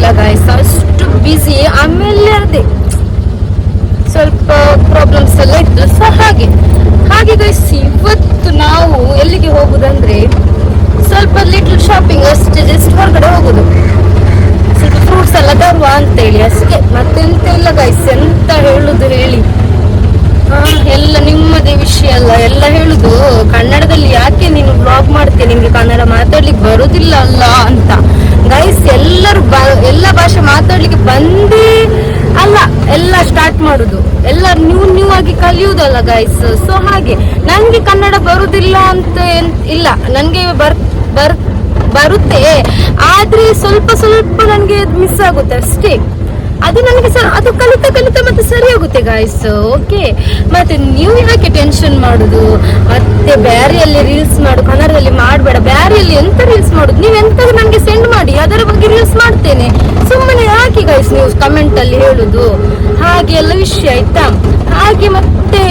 ಇಲ್ಲ ಗಾಯ್ಸ್ ಅಷ್ಟು ಬ್ಯುಸಿ ಆಮೇಲೆ ಅದೇ, ಸ್ವಲ್ಪ ಪ್ರಾಬ್ಲಮ್ಸ್ ಎಲ್ಲ ಇತ್ತು. ಸೊ ಹಾಗೆ ಹಾಗೆ ಗೈಸ್ ಇವತ್ತು ನಾವು ಎಲ್ಲಿಗೆ ಹೋಗುದಂದ್ರೆ ಸ್ವಲ್ಪ ಲಿಟಲ್ ಶಾಪಿಂಗ್ ಅಷ್ಟೇ ಜಸ್ಟ್ ಹೊರಗಡೆ ಹೋಗುದು. ಸ್ವಲ್ಪ ಫ್ರೂಟ್ಸ್ ಎಲ್ಲ ತರುವ ಅಂತ ಹೇಳಿ ಅಷ್ಟೇ. ಮತ್ತೆಂತ ಇಲ್ಲ ಗೈಸ್ ಎಂತ ಹೇಳುದು ಹೇಳಿ. ಎಲ್ಲ ನಿಮ್ಮದೇ ವಿಷಯ ಅಲ್ಲ, ಎಲ್ಲ ಹೇಳುದು, ಕನ್ನಡದಲ್ಲಿ ಯಾಕೆ ನೀನು ಬ್ಲಾಗ್ ಮಾಡ್ತೀಯ? ನಿಮ್ಗೆ ಕನ್ನಡ ಮಾತಾಡ್ಲಿಕ್ಕೆ ಬರುದಿಲ್ಲ ಅಲ್ಲ ಅಂತ. ಗೈಸ್, ಎಲ್ಲರೂ ಎಲ್ಲ ಭಾಷೆ ಮಾತಾಡ್ಲಿಕ್ಕೆ ಬಂದೇ ಅಲ್ಲ, ಎಲ್ಲ ಸ್ಟಾರ್ಟ್ ಮಾಡುದು. ಎಲ್ಲ ನ್ಯೂ ನ್ಯೂ ಆಗಿ ಕಲಿಯುವುದಲ್ಲ ಗೈಸ್ ಸೊ ಹಾಗೆ, ನಂಗೆ ಕನ್ನಡ ಬರುದಿಲ್ಲ ಅಂತ ಇಲ್ಲ ನನ್ಗೆ ಬರ್ ಬರ್, ಬರುತ್ತೆ. ಆದ್ರೆ ಸ್ವಲ್ಪ ಸ್ವಲ್ಪ ನನ್ಗೆ ಮಿಸ್ ಆಗುತ್ತೆ ಅಷ್ಟೇ. ಅದು ನನಗೆ ಸರ್ ಅದು ಕಲಿತ ಕಲಿತ ಮತ್ತೆ ಸರಿ ಹೋಗುತ್ತೆ ಗಾಯ್ಸ್ ಓಕೆ ಮತ್ತೆ ನೀವು ಯಾಕೆ ಟೆನ್ಷನ್ ಮಾಡುದು? ಮತ್ತೆ ಬ್ಯಾರಿಯಲ್ಲಿ ರೀಲ್ಸ್ ಮಾಡು, ಕನ್ನಡದಲ್ಲಿ ಮಾಡಬೇಡ. ಬ್ಯಾರಿಯಲ್ಲಿ ಎಂತ ರೀಲ್ಸ್ ಮಾಡುದು? ನೀವು ಎಂತ ನನಗೆ ಅದರ ಮಾಡ್ತೇನೆ. ಸುಮ್ಮನೆ ಹಾಕಿ ಗೈಸ್ ನೀವು ಕಮೆಂಟ್ ಅಲ್ಲಿ ಹೇಳುದು. ಹಾಗೆ ಎಲ್ಲ ವಿಷಯ ಆಯ್ತಾ? ಹಾಗೆ ಮತ್ತೆ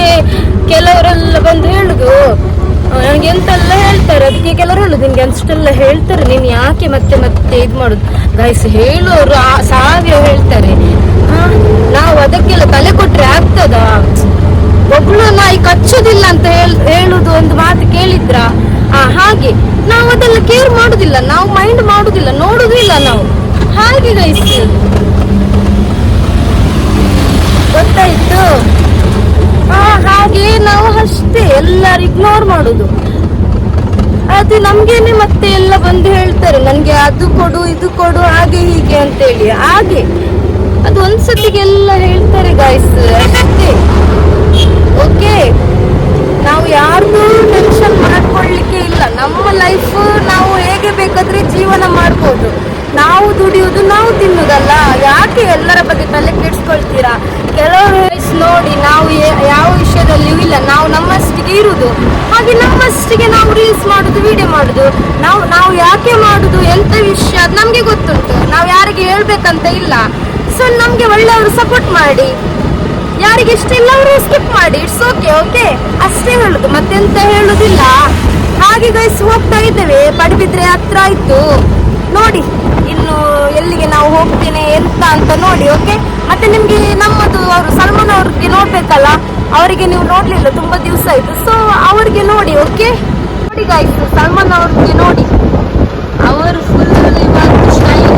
ಕೆಲವರೆಲ್ಲ ಬಂದು ಹೇಳುದು. ನನಗೆ ಎಂತೆಲ್ಲ ಹೇಳ್ತಾರೆ? ಅದಕ್ಕೆ ಕೆಲವರು ಹೇಳುದು. ನಿನ್ಗೆ ಅಷ್ಟೆಲ್ಲ ಹೇಳ್ತಾರೆ. ನೀನ್ ಯಾಕೆ ಮತ್ತೆ ಮತ್ತೆ ಇದು ಮಾಡುದು? ಗೈಸ್ ಹೇಳೋರು ಸಾವಿರ ಹೇಳ್ತಾರೆ. ನಾವು ಅದಕ್ಕೆಲ್ಲ ತಲೆ ಕೊಟ್ರೆ ಆಗ್ತದ? ಒಬ್ಳು ನಾಯಿ ಕಚ್ಚೋದಿಲ್ಲ ಅಂತ ಹೇಳ್, ಹೇಳುದು ಒಂದು ಮಾತು ಕೇಳಿದ್ರ? ಹಾಗೆ. ನಾವು ಅದೆಲ್ಲ ಕೇರ್ ಮಾಡುದಿಲ್ಲ. ನಾವು ಮೈಂಡ್ ನೋಡುದಿಲ್ಲ ನಾವು. ಹಾಗೆ ಗೈಸ್ ಗೊತ್ತಾಯ್ತು? ಹಾಗೆ ನಾವು ಅಷ್ಟೇ, ಎಲ್ಲರೂ ಇಗ್ನೋರ್ ಮಾಡುದು. ಅದು ನಮ್ಗೇನೆ ಮತ್ತೆ ಎಲ್ಲ ಬಂದು ಹೇಳ್ತಾರೆ, ನನ್ಗೆ ಅದು ಕೊಡು, ಇದು ಕೊಡು, ಹಾಗೆ, ಹೀಗೆ ಅಂತ ಹೇಳಿ ಹಾಗೆ. ಅದು ಒಂದ್ಸತಿಗೆ ಎಲ್ಲ ಹೇಳ್ತಾರೆ ಗಾಯ್ಸ್ ಅಷ್ಟೇ. ಓಕೆ ನಾವು ಯಾರ್ದು ಟೆನ್ಷನ್ ಮಾಡ್ಕೊಳ್ಳಿಕ್ಕೆ ಇಲ್ಲ. ನಮ್ಮ ಲೈಫ್ ನಾವು ಹೇಗೆ ಬೇಕಾದ್ರೆ ನಾವು ದುಡಿಯೋದು ನಾವು ತಿನ್ನೋದಲ್ಲ. ಯಾಕೆ ಎಲ್ಲರ ಬಗ್ಗೆ ತಲೆ ಕೆಡಿಸ್ಕೊಳ್ತೀರಾ? ಕೆಲವರು ನೋಡಿ ನಾವು ಯಾವ ವಿಷಯದಲ್ಲಿಯೂ ಇಲ್ಲ. ನಾವು ನಮ್ಮಷ್ಟಿಗೆ ಇರುದು ಹಾಗೆ ನಮ್ಮಷ್ಟಿಗೆ ನಾವು ರೀಲ್ಸ್ ಮಾಡುದು ವಿಡಿಯೋ ಮಾಡುದು. ನಾವು ನಾವು ಯಾಕೆ ಮಾಡುದು, ಎಂತ ವಿಷಯ, ಅದು ನಮ್ಗೆ ಗೊತ್ತುಂಟು. ನಾವು ಯಾರಿಗೆ ಹೇಳ್ಬೇಕಂತ ಇಲ್ಲ. ಸೊ ನಮ್ಗೆ ಒಳ್ಳೆಯವರು ಸಪೋರ್ಟ್ ಮಾಡಿ. ಯಾರಿಗೆ ಇಷ್ಟ ಇಲ್ಲ ಅವರು ಸ್ಕಿಪ್ ಮಾಡಿ. ಇಟ್ಸ್ ಓಕೆ ಓಕೆ ಅಷ್ಟೇ ಹೇಳುದು. ಮತ್ತೆಂತ ಹೇಳುದಿಲ್ಲ. ಹಾಗೆ ಗೈಸ್ ಹೋಗ್ತಾ ಇದ್ದೇವೆ. ಪಡುಬಿದ್ರೆ ಹತ್ರ ಆಯ್ತು. ನೋಡಿ, ಇನ್ನು ಎಲ್ಲಿಗೆ ನಾವು ಹೋಗ್ತೇನೆ ಎಂತ ಅಂತ ನೋಡಿ ಓಕೆ ಮತ್ತೆ ನಿಮ್ಗೆ ನಮ್ಮದು ಅವರು ಸಲ್ಮಾನ್ ಅವ್ರಿಗೆ ನೋಡ್ಬೇಕಲ್ಲ, ಅವರಿಗೆ ನೀವು ನೋಡ್ಲಿಲ್ಲ, ತುಂಬಾ ದಿವಸ ಆಯ್ತು. ಸೊ ಅವರಿಗೆ ನೋಡಿ ಓಕೆ ನೋಡಿ ಗಾಯ್ತು ಸಲ್ಮಾನ್ ಅವ್ರಿಗೆ ನೋಡಿ ಅವರು ಫುಲ್ ಇವತ್ತು ಸ್ಟೈಲ್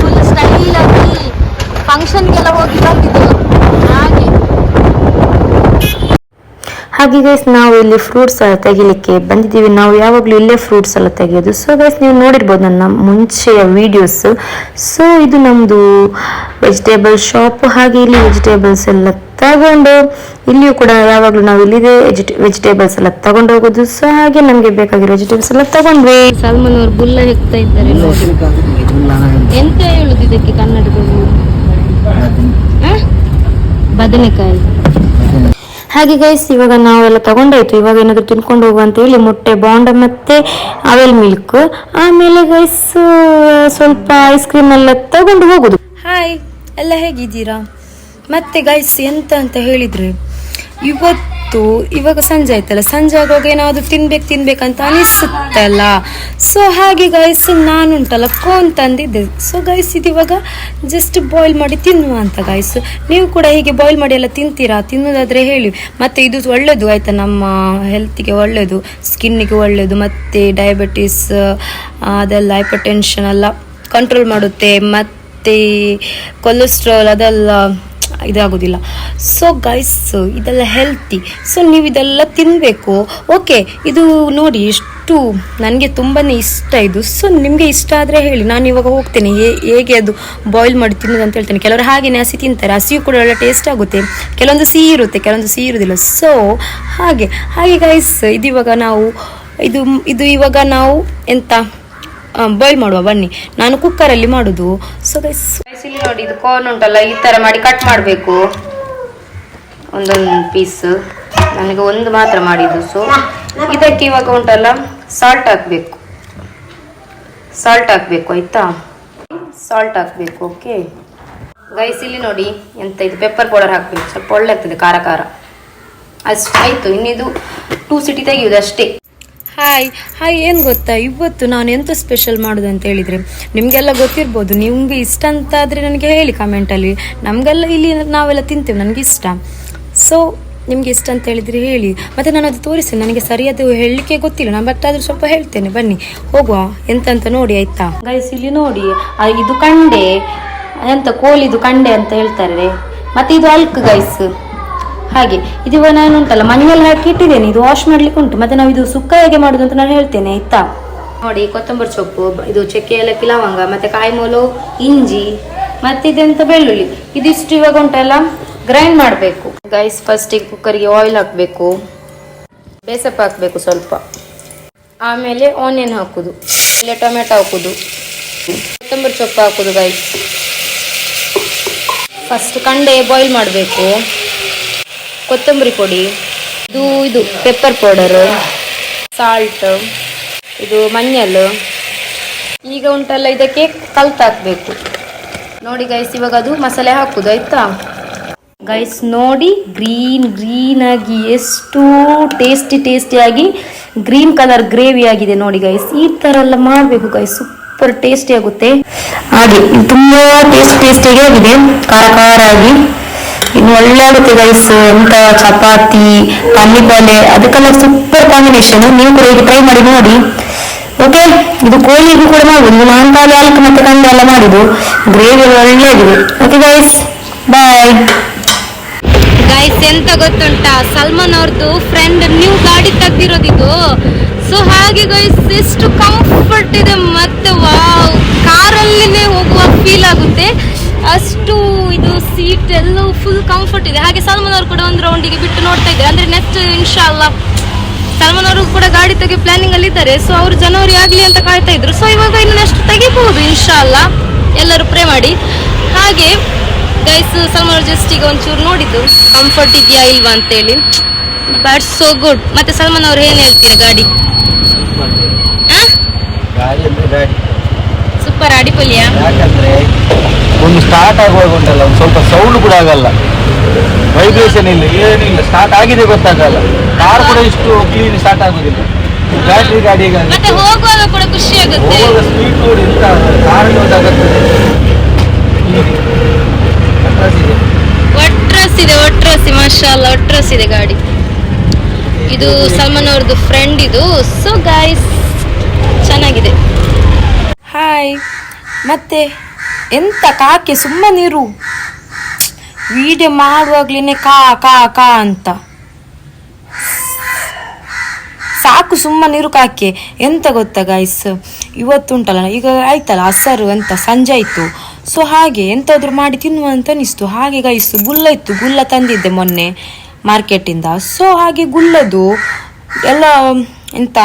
ಫುಲ್ ಸ್ಟೈಲ್ ಆಗಿ ಫಂಕ್ಷನ್ಗೆಲ್ಲ ಹೋಗಿ ಬಂದಿದ್ದು ಹಾಗೆ ಹಾಗೆ ಗೈಸ್ ನಾವು ಇಲ್ಲಿ ಫ್ರೂಟ್ಸ್ ಎಲ್ಲ ತೆಗಿಲಿಕ್ಕೆ ಬಂದಿದ್ದೀವಿ. ನಾವು ಯಾವಾಗಲೂ ಇಲ್ಲೇ ಫ್ರೂಟ್ಸ್ ಎಲ್ಲ ತೆಗೆಯೋದು. ಸೊ ಗೈಸ್ ನೀವು ನೋಡಿರ್ಬೋದು ನನ್ನ ಮುಂಚೆಯ ವಿಡಿಯೋಸ್ ಸೊ ಇದು ನಮ್ಮದು ವೆಜಿಟೇಬಲ್ ಶಾಪ್ ಹಾಗೆ ಇಲ್ಲಿ ವೆಜಿಟೇಬಲ್ಸ್ ಎಲ್ಲ ತಗೊಂಡು ಇಲ್ಲಿಯೂ ಕೂಡ ಯಾವಾಗಲೂ ನಾವು ಇಲ್ಲಿದೆ ವೆಜಿಟೇಬಲ್ಸ್ ಎಲ್ಲ ತಗೊಂಡು ಹೋಗೋದು. ಸೊ ಹಾಗೆ ನಮಗೆ ಬೇಕಾಗಿರೋ ವೆಜಿಟೇಬಲ್ಸ್ ಎಲ್ಲ ತಗೊಂಡ್ವಿ. ಸಲ್ಮಾನ್ ಅವರು ಬುಲ್ಲ ಹೆಕ್ತಾ ಇದ್ದಾರೆ. ಎಂತ ಹೇಳುದು ಇದಕ್ಕೆ ಕನ್ನಡದಲ್ಲಿ? ಬದನೆಕಾಯಿ. ಹಾಗೆ ಗೈಸ್ ಇವಾಗ ನಾವೆಲ್ಲ ತಗೊಂಡಾಯ್ತು. ಇವಾಗ ಏನಾದ್ರು ತಿನ್ಕೊಂಡು ಹೋಗುವ ಅಂತ ಹೇಳಿ ಮೊಟ್ಟೆ ಬಾಂಡ ಮತ್ತೆ ಅವೆಲ್ ಮಿಲ್ಕ್ ಆಮೇಲೆ ಗೈಸ್ ಸ್ವಲ್ಪ ಐಸ್ ಕ್ರೀಮ್ ಎಲ್ಲ ತಗೊಂಡು ಹೋಗುದು. ಹಾಯ್ ಎಲ್ಲ ಹೇಗಿದ್ದೀರಾ? ಮತ್ತೆ ಗೈಸ್ ಎಂತ ಅಂತ ಹೇಳಿದ್ರೆ, ಇವತ್ತು ಇವಾಗ ಸಂಜೆ ಆಯ್ತಲ್ಲ, ಸಂಜೆ ಆಗುವಾಗ ಏನಾದ್ರು ತಿನ್ಬೇಕು, ತಿನ್ಬೇಕಂತ ಅನಿಸುತ್ತಲ್ಲ. ಸೊ ಹಾಗೆ ಗೈಸ್ ನಾನುಂಟಲ್ಲ ಕೋನ್ ತಂದಿದ್ದೆ. ಸೊ ಗೈಸ್ ಇದು ಇವಾಗ ಜಸ್ಟ್ ಬಾಯ್ಲ್ ಮಾಡಿ ತಿನ್ನುವ ಅಂತ ಗೈಸ್ ನೀವು ಕೂಡ ಹೀಗೆ ಬಾಯ್ಲ್ ಮಾಡಿ ಎಲ್ಲ ತಿಂತೀರಾ? ತಿನ್ನೋದಾದ್ರೆ ಹೇಳಿ. ಮತ್ತೆ ಇದು ಒಳ್ಳೆಯದು ಆಯ್ತಾ, ನಮ್ಮ ಹೆಲ್ತಿಗೆ ಒಳ್ಳೆಯದು ಸ್ಕಿನ್ನಿಗೆ ಒಳ್ಳೆಯದು ಮತ್ತೆ ಡಯಾಬಿಟಿಸ್ ಅದೆಲ್ಲ ಹೈಪರ್ ಟೆನ್ಷನ್ ಎಲ್ಲ ಕಂಟ್ರೋಲ್ ಮಾಡುತ್ತೆ, ಮತ್ತೆ ಕೊಲೆಸ್ಟ್ರಾಲ್ ಅದೆಲ್ಲ ಇದಾಗೋದಿಲ್ಲ. ಸೊ ಗೈಸ್ ಇದೆಲ್ಲ ಹೆಲ್ತಿ ಸೊ ನೀವು ಇದೆಲ್ಲ ತಿನ್ನಬೇಕು ಓಕೆ ಇದು ನೋಡಿ ಎಷ್ಟು ನನಗೆ ತುಂಬಾ ಇಷ್ಟ ಇದು. ಸೊ ನಿಮಗೆ ಇಷ್ಟ ಆದರೆ ಹೇಳಿ, ನಾನು ಇವಾಗ ಹೋಗ್ತೇನೆ. ಹೇಗೆ ಅದು ಬಾಯ್ಲ್ ಮಾಡಿ ತಿನ್ನೋದು ಅಂತ ಹೇಳ್ತೇನೆ. ಕೆಲವರು ಹಾಗೆಯೇ ಹಸಿ ತಿಂತಾರೆ, ಹಸಿಯು ಕೂಡ ಒಳ್ಳೆ ಟೇಸ್ಟ್ ಆಗುತ್ತೆ. ಕೆಲವೊಂದು ಸಿಹಿ ಇರುತ್ತೆ, ಕೆಲವೊಂದು ಸಿಹಿ ಇರೋದಿಲ್ಲ ಸೊ ಹಾಗೆ ಹಾಗೆ ಗೈಸ್ ಇದು ಇವಾಗ ನಾವು, ಇದು ಇದು ಇವಾಗ ನಾವು ಎಂತ ಬಾಯ್ಲ್ ಮಾಡುವ, ಬನ್ನಿ. ನಾನು ಕುಕ್ಕರಲ್ಲಿ ಮಾಡುದು. ಸೊ ಗೈಸ್ ಇಲ್ಲಿ ನೋಡಿ, ಇದು ಕಾರ್ನ್ ಉಂಟಲ್ಲ, ಈ ತರ ಮಾಡಿ ಕಟ್ ಮಾಡಬೇಕು. ಒಂದೊಂದು ಪೀಸ್ ನನಗೆ ಒಂದು ಮಾತ್ರ ಮಾಡಿದ್ದು ಸೊ ಇದಕ್ಕೆ ಇವಾಗ ಉಂಟಲ್ಲ ಸಾಲ್ಟ್ ಹಾಕಬೇಕು. ಸಾಲ್ಟ್ ಹಾಕಬೇಕು, ಆಯ್ತಾ? ಸಾಲ್ಟ್ ಹಾಕಬೇಕು ಓಕೆ ಗೈಸ್ ಇಲ್ಲಿ ನೋಡಿ, ಎಂತ ಇದು ಪೆಪ್ಪರ್ ಪೌಡರ್ ಹಾಕ್ಬೇಕು. ಸ್ವಲ್ಪ ಒಳ್ಳೆ ಆಗ್ತದೆ, ಖಾರ ಖಾರ. ಅಷ್ಟು ಆಯ್ತು, ಇನ್ನಿದು ಟೂ ಸಿಟಿ ತೆಗೆಯುವುದು ಅಷ್ಟೇ. ಹಾಯ್ ಹಾಯ್ ಏನು ಗೊತ್ತಾ? ಇವತ್ತು ನಾನು ಎಂತ ಸ್ಪೆಷಲ್ ಮಾಡೋದು ಅಂತ ಹೇಳಿದರೆ, ನಿಮಗೆಲ್ಲ ಗೊತ್ತಿರ್ಬೋದು, ನಿಮಗೆ ಇಷ್ಟ ಅಂತ ಆದರೆ ನನಗೆ ಹೇಳಿ ಕಮೆಂಟಲ್ಲಿ ನಮಗೆಲ್ಲ ಇಲ್ಲಿ ನಾವೆಲ್ಲ ತಿಂತೇವೆ, ನನಗೆ ಇಷ್ಟ. ಸೊ ನಿಮಗೆ ಇಷ್ಟ ಅಂತ ಹೇಳಿದರೆ ಹೇಳಿ. ಮತ್ತು ನಾನು ಅದು ತೋರಿಸ್ತೇನೆ, ನನಗೆ ಸರಿಯಾದ ಹೇಳಲಿಕ್ಕೆ ಗೊತ್ತಿಲ್ಲ. ನಾನು ಬಟ್ ಆದರೂ ಸ್ವಲ್ಪ ಹೇಳ್ತೇನೆ, ಬನ್ನಿ. ಹೋಗುವ. ಎಂತ ಅಂತ ನೋಡಿ, ಆಯ್ತಾ? ಗೈಸ್ ಇಲ್ಲಿ ನೋಡಿ ಇದು ಕಂಡೆ, ಎಂತ ಕೋಳಿದು ಕಂಡೆ ಅಂತ ಹೇಳ್ತಾರೆ. ಮತ್ತೆ ಇದು ಅಲ್ಕ್ ಗೈಸ್ ಹಾಗೆ, ಇದು ನಾನು ಉಂಟಲ್ಲ, ಮನೆಯಲ್ಲಿ ಹಾಕಿ ಇಟ್ಟಿದ್ದೇನೆ, ಇದು ವಾಶ್ ಮಾಡ್ಲಿಕ್ಕೆ ಉಂಟು, ಮತ್ತೆ ನಾವು ಇದು ಸುಕ್ಕ ಹೇಗೆ ಮಾಡುದು ಅಂತ ನಾನು ಹೇಳ್ತೇನೆ, ಆಯ್ತಾ? ನೋಡಿ, ಕೊತ್ತಂಬರಿ ಸೊಪ್ಪು ಇದು ಚಕ್ಕೆ ಏಲಕ್ಕಿ ಲವಂಗ, ಮತ್ತೆ ಕಾಯಿಮೂಲು, ಇಂಜಿ, ಮತ್ತೆ ಇದೆಂತ ಬೆಳ್ಳುಳ್ಳಿ. ಇದಿಷ್ಟು ಇವಾಗ ಉಂಟಲ್ಲ ಗ್ರೈಂಡ್ ಮಾಡಬೇಕು. ಗೈಸ್ ಫಸ್ಟಿಗೆ ಕುಕ್ಕರ್ಗೆ ಆಯಿಲ್ ಹಾಕಬೇಕು. ಬೇಸಪ್ಪ ಹಾಕಬೇಕು ಸ್ವಲ್ಪ. ಆಮೇಲೆ ಆನಿಯನ್ ಹಾಕುದು, ಆಮೇಲೆ ಟೊಮೆಟೊ ಹಾಕುದು. ಕೊತ್ತಂಬರಿ ಸೊಪ್ಪು ಹಾಕುದು ಗೈಸ್ ಫಸ್ಟ್ ಕಂಡೆ ಬಾಯ್ಲ್ ಮಾಡಬೇಕು. ಕೊತ್ತಂಬರಿ ಪುಡಿ, ಇದು ಇದು ಪೆಪ್ಪರ್ ಪೌಡರ್ ಸಾಲ್ಟ್ ಇದು ಮಂಜಲ್ ಈಗ ಉಂಟಲ್ಲ, ಇದಕ್ಕೆ ಕಲ್ತಾಕಬೇಕು ನೋಡಿ ಗೈಸ್ ಇವಾಗ ಅದು ಮಸಾಲೆ ಹಾಕುದು, ಆಯ್ತಾ? ಗೈಸ್ ನೋಡಿ ಗ್ರೀನ್ ಗ್ರೀನ್ ಆಗಿ ಎಷ್ಟು ಟೇಸ್ಟಿ ಟೇಸ್ಟಿಯಾಗಿ ಗ್ರೀನ್ ಕಲರ್ ಗ್ರೇವಿ ಆಗಿದೆ ನೋಡಿ ಗೈಸ್ ಈ ಥರ ಎಲ್ಲ ಮಾಡಬೇಕು ಗೈಸ್ ಸೂಪರ್ ಟೇಸ್ಟಿ ಆಗುತ್ತೆ. ಹಾಗೆ, ತುಂಬಾ ಟೇಸ್ಟ್ ಟೇಸ್ಟಿಯಾಗಿ ಆಗಿದೆ. ಖಾರ ಖಾರ ಆಗಿ. ಇನ್ನು ಒಳ್ಳೆ ಆಗುತ್ತೆ ಗೈಸ್ ಎಂತ ಚಪಾತಿ ಪಲ್ಲೆ ಅದಕ್ಕೆಲ್ಲ ಸೂಪರ್ ಕಾಂಬಿನೇಷನ್ ನೀವು ಕೂಡ ಇದು ಟ್ರೈ ಮಾಡಿ ನೋಡಿ. ಓಕೆ ಇದು ಕೋಳಿಗೂ ಕೂಡ ಮಾಡುದು ಇದು ನಾನು ಅಲ್ಕ್ ಮತ್ತೆ ಕಂಡ ಎಲ್ಲ ಮಾಡಿದ್ದು. ಗ್ರೇವಿ ಒಳ್ಳೆ ಆಗಿದೆ ಓಕೆ ಗೈಸ್ ಬಾಯ್ ಗೈಸ್ ಎಂತ ಗೊತ್ತುಂಟಾ? ಸಲ್ಮಾನ್ ಅವ್ರದ್ದು ಫ್ರೆಂಡ್ ನ್ಯೂ ಗಾಡಿ ತೆಗ್ದಿರೋದಿದು ಸೊ ಹಾಗೆ ಗೈಸ್ ಎಷ್ಟು ಕಂಫರ್ಟ್ ಇದೆ ಮತ್ತೆ ವಾವ್ ಕಾರಲ್ಲಿನೇ ಹೋಗುವ ಫೀಲ್ ಆಗುತ್ತೆ. ಅಷ್ಟು ಇದು ಸೀಟ್ ಎಲ್ಲ ಫುಲ್ ಕಂಫರ್ಟ್ ಇದೆ. ಹಾಗೆ ಸಲ್ಮಾನ್ ಅವರು ಕೂಡ ಒಂದು ರೌಂಡಿಗೆ ಬಿಟ್ಟು ನೋಡ್ತಾ ಇದ್ದಾರೆ. ಅಂದ್ರೆ ನೆಕ್ಸ್ಟ್ ಇನ್ಶಾಲ್ಲ ಸಲ್ಮಾನ್ ಅವರು ಕೂಡ ಗಾಡಿ ತೆಗೆ ಪ್ಲಾನಿಂಗ್ ಅಲ್ಲಿ ಇದ್ದಾರೆ. ಸೊ ಅವರು ಜನವರಿ ಆಗ್ಲಿ ಅಂತ ಕಾಯ್ತಾ ಇದ್ರು. ಸೊ ಇವಾಗ ಇನ್ನು ನೆಕ್ಸ್ಟ್ ತೆಗಿಬಹುದು ಇನ್ಶಾಲ್ಲ ಎಲ್ಲರೂ ಪ್ರೇ ಮಾಡಿ. ಹಾಗೆ ಗೈಸ್ ಸಲ್ಮಾನ್ ಅವರು ಜಸ್ಟ್ ಈಗ ಒಂಚೂರು ನೋಡಿದ್ದು. ಕಂಫರ್ಟ್ ಇದೆಯಾ ಇಲ್ವಾ ಅಂತೇಳಿ. ಬಟ್ ಸೋ ಗುಡ್ ಮತ್ತೆ ಸಲ್ಮಾನ್ ಅವ್ರು ಏನ್ ಹೇಳ್ತೀರಾ ಗಾಡಿ? ಸೂಪರ್ ಅಡಿಪೊಲಿಯಾ ಸ್ಟಾರ್ಟ್ ಆಗುವಾಗ ಉಂಟಲ್ಲ ಒಂದು ಸ್ವಲ್ಪ ಸೌಂಡ್ ಕೂಡ ಆಗಲ್ಲ. ವೈಬ್ರೇಷನ್ ಇಲ್ಲ ಏನಿಲ್ಲ ಸ್ಟಾರ್ಟ್ ಆಗಿದೆ ಗೊತ್ತಾಗಲ್ಲ. ಕಾರ್ ಕೂಡ ಇಷ್ಟು ಕ್ಲೀನ್ ಸ್ಟಾರ್ಟ್ ಆಗುದಿಲ್ಲ. ಬ್ಯಾಟ್ರಿ ಗಾಡಿ ಹೋಗುವಾಗ ಕೂಡ ಖುಷಿ ಆಗುತ್ತೆ. ಸ್ಪೀಡ್ ನೋಡಿ ಎಂತ ಕಾರಲ್ಲಿ ಒಂದಾಗುತ್ತದೆ ಇದೆ. ಒಟ್ರಸ್ ಇದೆ ಒಟ್ರಸ್ ಮಾಶಾಲ್ಲ ಒಟ್ರಸ್ ಇದೆ ಗಾಡಿ. ಇದು ಸಲ್ಮಾನ್ ಅವ್ರದ್ದು ಫ್ರೆಂಡ್ ಇದು. ಸೊ ಗಾಯ್ಸ್ ಚೆನ್ನಾಗಿದೆ. ಹಾಯ್ ಮತ್ತೆ ಎಂತ ಕಾಕೆ ಸುಮ್ಮನಿರು ವಿಡಿಯೋ ಮಾಡುವಾಗ್ಲೇನೆ ಕಾ ಕಾ ಕಾ ಅಂತ. ಸಾಕು ಸುಮ್ಮನಿರು ಕಾಕೆ. ಎಂತ ಗೊತ್ತಾ ಗಾಯ್ಸ್ ಇವತ್ತುಂಟಲ್ಲ, ಈಗ ಆಯ್ತಲ್ಲ ಹಸರು ಅಂತ, ಸಂಜೆ ಆಯ್ತು. ಸೊ ಹಾಗೆ ಎಂತಾದ್ರೂ ಮಾಡಿ ತಿನ್ನುವ ಅಂತ ಅನಿಸ್ತು. ಹಾಗೆ ಗಾಯಿಸ್ತು ಗುಲ್ಲ ಇತ್ತು. ಗುಲ್ಲ ತಂದಿದ್ದೆ ಮೊನ್ನೆ ಮಾರ್ಕೆಟಿಂದ ಸೊ ಹಾಗೆ ಗುಲ್ಲದು ಎಲ್ಲ ಎಂತ?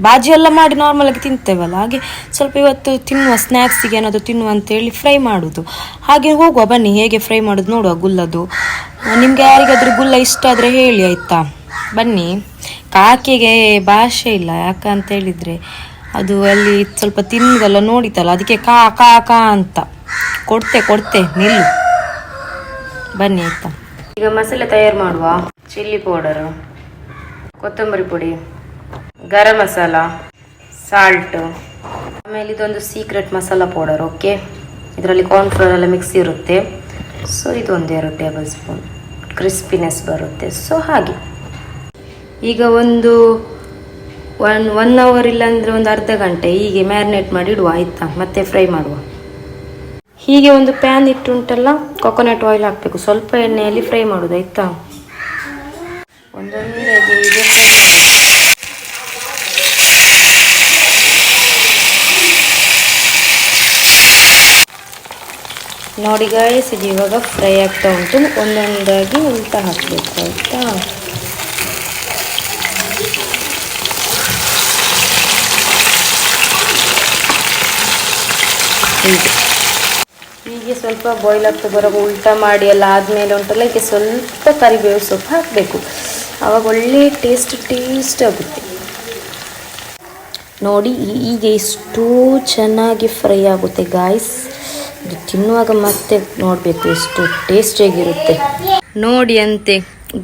ಬಾಜಿ ಎಲ್ಲ ಮಾಡಿ ನಾರ್ಮಲಾಗಿ ತಿಂತೇವಲ್ಲ. ಹಾಗೆ ಸ್ವಲ್ಪ ಇವತ್ತು ತಿನ್ನುವ ಸ್ನ್ಯಾಕ್ಸಿಗೆ ಏನಾದರೂ ತಿನ್ನುವ ಅಂತೇಳಿ ಫ್ರೈ ಮಾಡೋದು. ಹಾಗೆ ಹೋಗುವ, ಬನ್ನಿ. ಹೇಗೆ ಫ್ರೈ ಮಾಡೋದು ನೋಡುವ ಗುಲ್ಲದು. ನಿಮಗೆ ಯಾರಿಗಾದರೂ ಗುಲ್ಲ ಇಷ್ಟ ಆದರೆ ಹೇಳಿ, ಆಯಿತಾ? ಬನ್ನಿ. ಕಾಕಿಗೆ ಭಾಷೆ ಇಲ್ಲ ಯಾಕಂತ ಹೇಳಿದರೆ. ಅದು ಅಲ್ಲಿ ಸ್ವಲ್ಪ ತಿನ್ನೋದೆಲ್ಲ ನೋಡಿತಲ್ಲ. ಅದಕ್ಕೆ ಕಾ ಕಾ ಕಾ ಅಂತ. ಕೊಡ್ತೆ ಕೊಡ್ತೆ. ನಿಲ್ಲು. ಬನ್ನಿ, ಆಯಿತಾ? ಈಗ ಮಸಾಲೆ ತಯಾರು ಮಾಡುವ. Chilli powder. ಕೊತ್ತಂಬರಿ ಪುಡಿ. ಗರಂ ಮಸಾಲ ಸಾಲ್ಟು ಆಮೇಲೆ ಇದೊಂದು ಸೀಕ್ರೆಟ್ ಮಸಾಲ ಪೌಡರ್ ಓಕೆ ಇದರಲ್ಲಿ ಕಾರ್ನ್ಫ್ಲವರ್ ಎಲ್ಲ ಮಿಕ್ಸ್ ಇರುತ್ತೆ. ಸೊ ಇದೊಂದು ಎರಡು ಟೇಬಲ್ ಸ್ಪೂನ್ ಕ್ರಿಸ್ಪಿನೆಸ್ ಬರುತ್ತೆ. ಸೊ ಹಾಗೆ. ಈಗ ಒಂದು ಒನ್ ಒನ್ ಅವರ್ ಇಲ್ಲಾಂದರೆ ಒಂದು ಅರ್ಧ ಗಂಟೆ ಹೀಗೆ ಮ್ಯಾರಿನೇಟ್ ಮಾಡಿ ಇಡುವ, ಆಯಿತಾ? ಮತ್ತೆ ಫ್ರೈ ಮಾಡುವ. ಹೀಗೆ ಒಂದು ಪ್ಯಾನ್ ಇಟ್ಟುಂಟಲ್ಲ ಕೊಕೊನಟ್ ಆಯಿಲ್ ಹಾಕಬೇಕು. ಸ್ವಲ್ಪ ಎಣ್ಣೆಯಲ್ಲಿ ಫ್ರೈ ಮಾಡೋದು, ಆಯಿತಾ? ಒಂದೊಂದಾಗಿ ಹೀಗೆ ಫ್ರೈ ನೋಡಿ ಗಾಯ್ಸ್ ಇದು ಇವಾಗ ಫ್ರೈ ಆಗ್ತಾ ಉಂಟು. ಒಂದೊಂದಾಗಿ ಉಲ್ಟಾ ಹಾಕಬೇಕು, ಆಯಿತಾ? ಹೀಗೆ ಹೀಗೆ ಸ್ವಲ್ಪ ಬಾಯ್ಲ್ ಆಗ್ತಾ ಬರೋ ಉಲ್ಟ ಮಾಡಿ ಎಲ್ಲ ಆದಮೇಲೆ ಉಂಟಲ್ಲ ಇದಕ್ಕೆ ಸ್ವಲ್ಪ ಕರಿಬೇವು ಸೊಪ್ಪು ಹಾಕಬೇಕು. ಆವಾಗ ಒಳ್ಳೆ ಟೇಸ್ಟ್ ಟೇಸ್ಟ್ ಆಗುತ್ತೆ. ನೋಡಿ ಈಗ ಎಷ್ಟು ಚೆನ್ನಾಗಿ ಫ್ರೈ ಆಗುತ್ತೆ ಗಾಯ್ಸ್ ಇದು ತಿನ್ನುವಾಗ ಮತ್ತೆ ನೋಡಬೇಕು ಎಷ್ಟು ಟೇಸ್ಟಿಯಾಗಿರುತ್ತೆ. ನೋಡಿ ಅಂತೆ,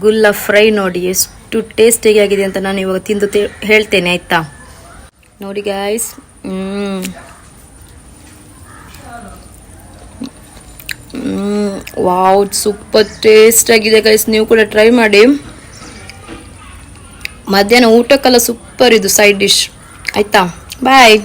ಗುಲ್ಲ ಫ್ರೈ ನೋಡಿ ಎಷ್ಟು ಟೇಸ್ಟಿಯಾಗಿ ಆಗಿದೆ ಅಂತ ನಾನು ಇವಾಗ ತಿಂದು ಹೇಳ್ತೇನೆ, ಆಯ್ತಾ? ನೋಡಿ ಗಾಯ್ಸ್ ವಾವ್ ಸೂಪರ್ ಟೇಸ್ಟ್ ಆಗಿದೆ ಗೈಸ್ ನೀವು ಕೂಡ ಟ್ರೈ ಮಾಡಿ. ಮಧ್ಯಾಹ್ನ ಊಟಕ್ಕೆಲ್ಲ ಸೂಪರ್ ಇದು ಸೈಡ್ ಡಿಶ್ ಆಯ್ತಾ? ಬಾಯ್